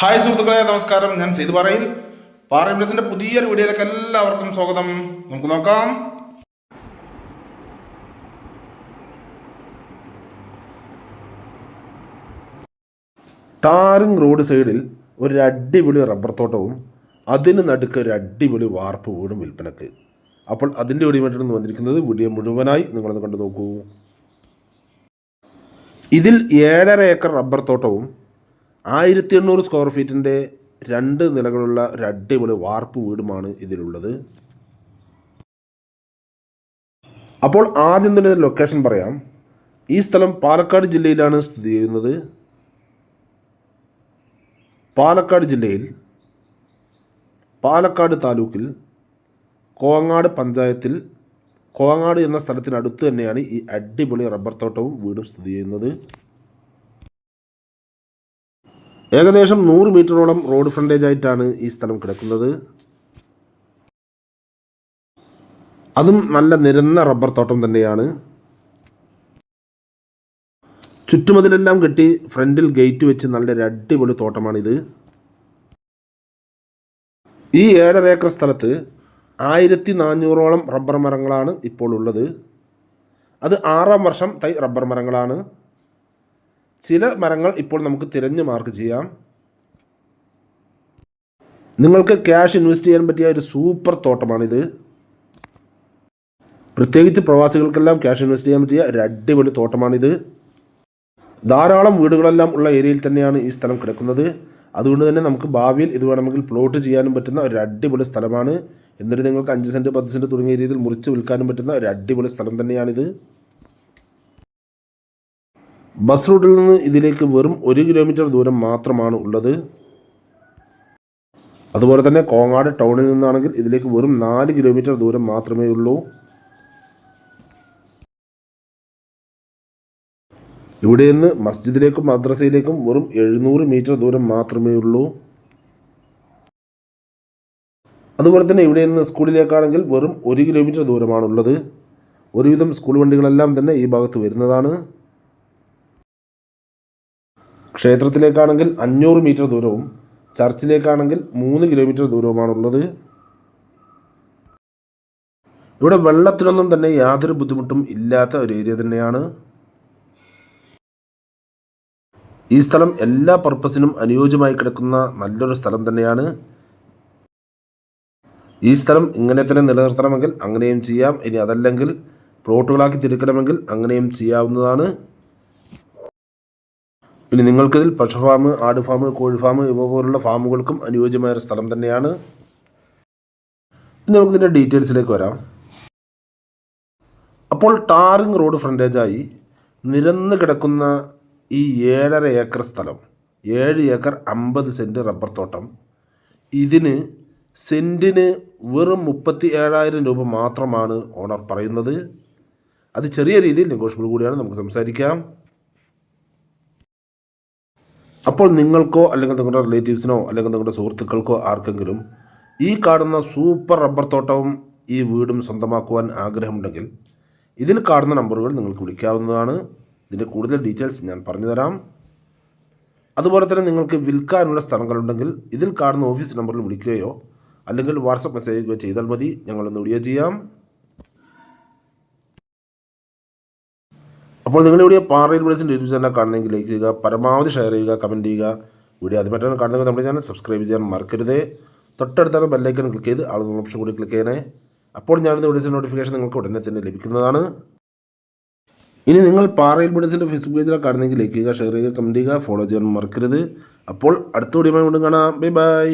Hi സുഹൃത്തുക്കളെ നമസ്കാരം. ഞാൻ സീത് പറയിൽ. പാറ ഇംപ്രസിന്റെ പുതിയൊരു വീഡിയോയിലേക്ക് എല്ലാവർക്കും സ്വാഗതം. നമുക്ക് നോക്കാം. ടാറിംഗ് റോഡ് സൈഡിൽ ഒരു അടിപൊളി റബ്ബർ തോട്ടവും അതിന് നടുക്ക് ഒരു അടിപൊളി വാർപ്പ് വീടും വിൽപ്പനക്ക്. അപ്പോൾ അതിന്റെ വീഡിയോ വേണ്ടിയിട്ടാണ് വന്നിരിക്കുന്നത് വീഡിയോ മുഴുവനായി നിങ്ങളൊന്ന് കണ്ടു നോക്കൂ. ഇതിൽ ഏഴര ഏക്കർ റബ്ബർ തോട്ടവും ആയിരത്തി എണ്ണൂറ് സ്ക്വയർ ഫീറ്റിന്റെ രണ്ട് നിലകളുള്ള ഒരു അടിപൊളി വാർപ്പ് വീടുമാണ് ഇതിലുള്ളത്. അപ്പോൾ ആദ്യം തന്നെ ലൊക്കേഷൻ പറയാം. ഈ സ്ഥലം പാലക്കാട് ജില്ലയിലാണ് സ്ഥിതി ചെയ്യുന്നത്. പാലക്കാട് ജില്ലയിൽ പാലക്കാട് താലൂക്കിൽ കോങ്ങാട് പഞ്ചായത്തിൽ കോങ്ങാട് എന്ന സ്ഥലത്തിനടുത്ത് തന്നെയാണ് ഈ അടിപൊളി റബ്ബർ തോട്ടവും വീടും സ്ഥിതി ചെയ്യുന്നത്. ഏകദേശം നൂറ് മീറ്ററോളം റോഡ് ഫ്രണ്ടേജ് ആയിട്ടാണ് ഈ സ്ഥലം കിടക്കുന്നത്. അതും നല്ല നിരന്ന റബ്ബർ തോട്ടം തന്നെയാണ്. ചുറ്റുമതിലെല്ലാം കെട്ടി ഫ്രണ്ടിൽ ഗേറ്റ് വെച്ച് നല്ല നല്ലൊരു അടിപൊളി തോട്ടമാണിത്. ഈ ഏഴര ഏക്കർ സ്ഥലത്ത് ആയിരത്തി നാനൂറോളം റബ്ബർ മരങ്ങളാണ് ഇപ്പോൾ ഉള്ളത്. അത് ആറാം വർഷം തൈ റബ്ബർ മരങ്ങളാണ്. ചില മരങ്ങൾ ഇപ്പോൾ നമുക്ക് തിരഞ്ഞു മാർക്ക് ചെയ്യാം. നിങ്ങൾക്ക് ക്യാഷ് ഇൻവെസ്റ്റ് ചെയ്യാൻ പറ്റിയ ഒരു സൂപ്പർ തോട്ടമാണിത്. പ്രത്യേകിച്ച് പ്രവാസികൾക്കെല്ലാം ക്യാഷ് ഇൻവെസ്റ്റ് ചെയ്യാൻ പറ്റിയ ഒരു അടിപൊളി തോട്ടമാണിത്. ധാരാളം വീടുകളെല്ലാം ഉള്ള ഏരിയയിൽ തന്നെയാണ് ഈ സ്ഥലം കിടക്കുന്നത്. അതുകൊണ്ട് തന്നെ നമുക്ക് ഭാവിയിൽ ഇത് വേണമെങ്കിൽ പ്ലോട്ട് ചെയ്യാനും പറ്റുന്ന ഒരു അടിപൊളി സ്ഥലമാണ്. എന്നിട്ട് നിങ്ങൾക്ക് അഞ്ച് സെന്റ് പത്ത് സെന്റ് തുടങ്ങിയ രീതിയിൽ മുറിച്ച് വിൽക്കാനും പറ്റുന്ന ഒരു അടിപൊളി സ്ഥലം തന്നെയാണിത്. ബസ് റൂട്ടിൽ നിന്ന് ഇതിലേക്ക് വെറും ഒരു കിലോമീറ്റർ ദൂരം മാത്രമാണ് ഉള്ളത്. അതുപോലെ തന്നെ കോങ്ങാട് ടൗണിൽ നിന്നാണെങ്കിൽ ഇതിലേക്ക് വെറും നാല് കിലോമീറ്റർ ദൂരം മാത്രമേ ഉള്ളൂ. ഇവിടെ നിന്ന് മസ്ജിദിലേക്കും മദ്രസയിലേക്കും വെറും എഴുന്നൂറ് മീറ്റർ ദൂരം മാത്രമേ ഉള്ളൂ. അതുപോലെ തന്നെ ഇവിടെ നിന്ന് സ്കൂളിലേക്കാണെങ്കിൽ വെറും ഒരു കിലോമീറ്റർ ദൂരമാണുള്ളത്. ഒരുവിധം സ്കൂൾ വണ്ടികളെല്ലാം തന്നെ ഈ ഭാഗത്ത് വരുന്നതാണ്. ക്ഷേത്രത്തിലേക്കാണെങ്കിൽ അഞ്ഞൂറ് മീറ്റർ ദൂരവും ചർച്ചിലേക്കാണെങ്കിൽ മൂന്ന് കിലോമീറ്റർ ദൂരവുമാണുള്ളത്. ഇവിടെ വെള്ളത്തിനൊന്നും തന്നെ യാതൊരു ബുദ്ധിമുട്ടും ഇല്ലാത്ത ഒരു ഏരിയ തന്നെയാണ്. ഈ സ്ഥലം എല്ലാ പർപ്പസിനും അനുയോജ്യമായി കിടക്കുന്ന നല്ലൊരു സ്ഥലം തന്നെയാണ്. ഈ സ്ഥലം ഇങ്ങനെ തന്നെ നിലനിർത്തണമെങ്കിൽ അങ്ങനെയും ചെയ്യാം. ഇനി അതല്ലെങ്കിൽ പ്ലോട്ടുകളാക്കി തിരിക്കണമെങ്കിൽ അങ്ങനെയും ചെയ്യാവുന്നതാണ്. ഇനി നിങ്ങൾക്കിതിൽ പശു ഫാം ആട് ഫാം കോഴി ഫാം ഇവ പോലുള്ള ഫാമുകൾക്കും അനുയോജ്യമായ ഒരു സ്ഥലം തന്നെയാണ്. ഇനി നമുക്കിതിന്റെ ഡീറ്റെയിൽസിലേക്ക് വരാം. അപ്പോൾ ടാറിങ് റോഡ് ഫ്രണ്ടേജായി നിരന്ന് കിടക്കുന്ന ഈ ഏഴര ഏക്കർ സ്ഥലം ഏഴ് ഏക്കർ അമ്പത് സെന്റ് റബ്ബർ തോട്ടം ഇതിന് സെന്റിന് വെറും മുപ്പത്തി ഏഴായിരം രൂപ മാത്രമാണ് ഓണർ പറയുന്നത്. അത് ചെറിയ രീതിയിൽ നെഗോഷ്യബിൾ കൂടിയാണ് നമുക്ക് സംസാരിക്കാം. അപ്പോൾ നിങ്ങൾക്കോ അല്ലെങ്കിൽ നിങ്ങളുടെ റിലേറ്റീവ്സിനോ അല്ലെങ്കിൽ നിങ്ങളുടെ സുഹൃത്തുക്കൾക്കോ ആർക്കെങ്കിലും ഈ കാണുന്ന സൂപ്പർ റബ്ബർ തോട്ടവും ഈ വീടും സ്വന്തമാക്കുവാൻ ആഗ്രഹമുണ്ടെങ്കിൽ ഇതിൽ കാണുന്ന നമ്പറുകൾ നിങ്ങൾക്ക് വിളിക്കാവുന്നതാണ്. ഇതിന്റെ കൂടുതൽ ഡീറ്റെയിൽസ് ഞാൻ പറഞ്ഞുതരാം. അതുപോലെ തന്നെ നിങ്ങൾക്ക് വിൽക്കാനുള്ള സ്ഥലങ്ങളുണ്ടെങ്കിൽ ഇതിൽ കാണുന്ന ഓഫീസ് നമ്പറിൽ വിളിക്കുകയോ അല്ലെങ്കിൽ വാട്സപ്പ് മെസ്സേജ് ചെയ്താൽ മതി. ഞങ്ങളൊന്ന് വീഡിയോ ചെയ്യാം. അപ്പോൾ നിങ്ങൾ ഇവിടെ പാറയിൽ വിളിച്ചിന്റെ യൂട്യൂബ് ചാനൽ കാണണമെങ്കിൽ ലൈക്ക് ചെയ്യുക പരമാവധി ഷെയർ ചെയ്യുക കമന്റ് ചെയ്യുക. വീഡിയോ ആദ്യമായിട്ടാണ് കാണുന്നത് നമ്മുടെ ചാനൽ സബ്സ്ക്രൈബ് ചെയ്യാൻ മറക്കരുത്. തൊട്ടടുത്താണ് ബെല്ലൈക്കൺ ക്ലിക്ക് ചെയ്ത് ആളുകൾ ഓപ്ഷൻ കൂടി ക്ലിക്ക് ചെയ്യണേ. അപ്പോൾ ഞാനിത് വിളിച്ച നോട്ടിഫിക്കേഷൻ നിങ്ങൾക്ക് ഉടനെ തന്നെ ലഭിക്കുന്നതാണ്. ഇനി നിങ്ങൾ പാറയിൽ വിളിച്ചിന്റെ ഫേസ്ബുക്ക് പേജിലാണ് കാണുന്നെങ്കിൽ ലൈക്ക് ചെയ്യുക ഷെയർ ചെയ്യുക കമന്റ് ചെയ്യുക ഫോളോ ചെയ്യാൻ മറക്കരുത്. അപ്പോൾ അടുത്ത വീഡിയോ വീണ്ടും കാണാം. Bye bye